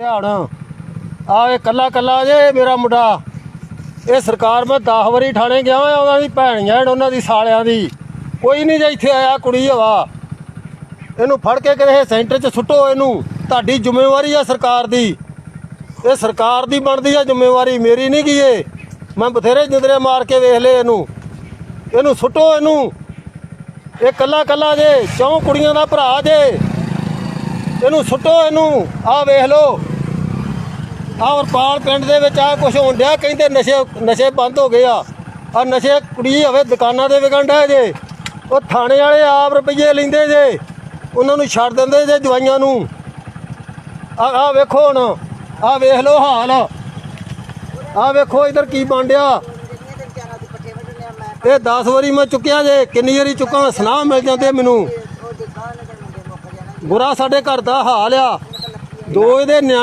ਧਿਆਨ। ਆ ਇਹ ਕੱਲਾ ਕੱਲਾ ਜੇ ਮੇਰਾ ਮੁੰਡਾ। ਇਹ ਸਰਕਾਰ ਮੈਂ 10 ਵਾਰੀ ਠਾਣੇ ਗਿਆ ਹਾਂ ਉਹਨਾਂ ਦੀ ਭੈਣ ਜੈਣ ਉਹਨਾਂ ਦੀ ਸਾਲਿਆਂ ਦੀ। ਕੋਈ ਨਹੀਂ ਜੇ ਇੱਥੇ ਆਇਆ ਕੁੜੀ ਹਵਾ ਇਹਨੂੰ ਫੜ ਕੇ ਕਿਸੇ ਸੈਂਟਰ 'ਚ ਸੁੱਟੋ ਇਹਨੂੰ। ਤੁਹਾਡੀ ਜ਼ਿੰਮੇਵਾਰੀ ਆ ਸਰਕਾਰ ਦੀ। ਇਹ ਸਰਕਾਰ ਦੀ ਬਣਦੀ ਆ ਜ਼ਿੰਮੇਵਾਰੀ, ਮੇਰੀ ਨਹੀਂ ਕੀ ਇਹ। ਮੈਂ ਬਥੇਰੇ ਜਿੰਦਰੇ ਮਾਰ ਕੇ ਵੇਖ ਲਏ ਇਹਨੂੰ। ਇਹਨੂੰ ਸੁੱਟੋ ਇਹਨੂੰ। ਇਹ ਕੱਲਾ ਕੱਲਾ ਜੇ, ਚੌਂ ਕੁੜੀਆਂ ਦਾ ਭਰਾ ਜੇ। ਇਹਨੂੰ ਸੁੱਟੋ ਇਹਨੂੰ। ਆਹ ਵੇਖ ਲਓ। ਆਹ ਵਰਪਾਲ ਪਿੰਡ ਦੇ ਵਿੱਚ ਆ ਕੁਝ ਹੋਣ ਡਿਆ, ਕਹਿੰਦੇ ਨਸ਼ੇ ਨਸ਼ੇ ਬੰਦ ਹੋ ਗਏ ਆ। ਆ ਨਸ਼ੇ ਕੁੜੀ ਹੋਵੇ ਦੁਕਾਨਾਂ ਦੇ ਵਿਕਣ ਡਿਆ ਜੇ। ਉਹ ਥਾਣੇ ਵਾਲੇ ਆਪ ਰੁਪਈਏ ਲੈਂਦੇ ਜੇ, ਉਹਨਾਂ ਨੂੰ ਛੱਡ ਦਿੰਦੇ ਜੇ ਦਵਾਈਆਂ ਨੂੰ। ਆ ਆ ਵੇਖੋ ਹੁਣ, ਆ ਵੇਖ ਲਓ ਹਾਲ। ਆ ਵੇਖੋ ਇਧਰ ਕੀ ਬਣ ਡਿਆ। ਇਹ 10 ਵਾਰੀ ਮੈਂ ਚੁੱਕਿਆ ਜੇ, ਕਿੰਨੀ ਵਾਰੀ ਚੁੱਕਾਂ, ਸਲਾਹ ਮਿਲ ਜਾਂਦੇ ਮੈਨੂੰ। ਬੁਰਾ ਸਾਡੇ ਘਰ ਦਾ ਹਾਲ ਆ। ਦੋ ਇਹਦੇ ਨਿਆਣੇ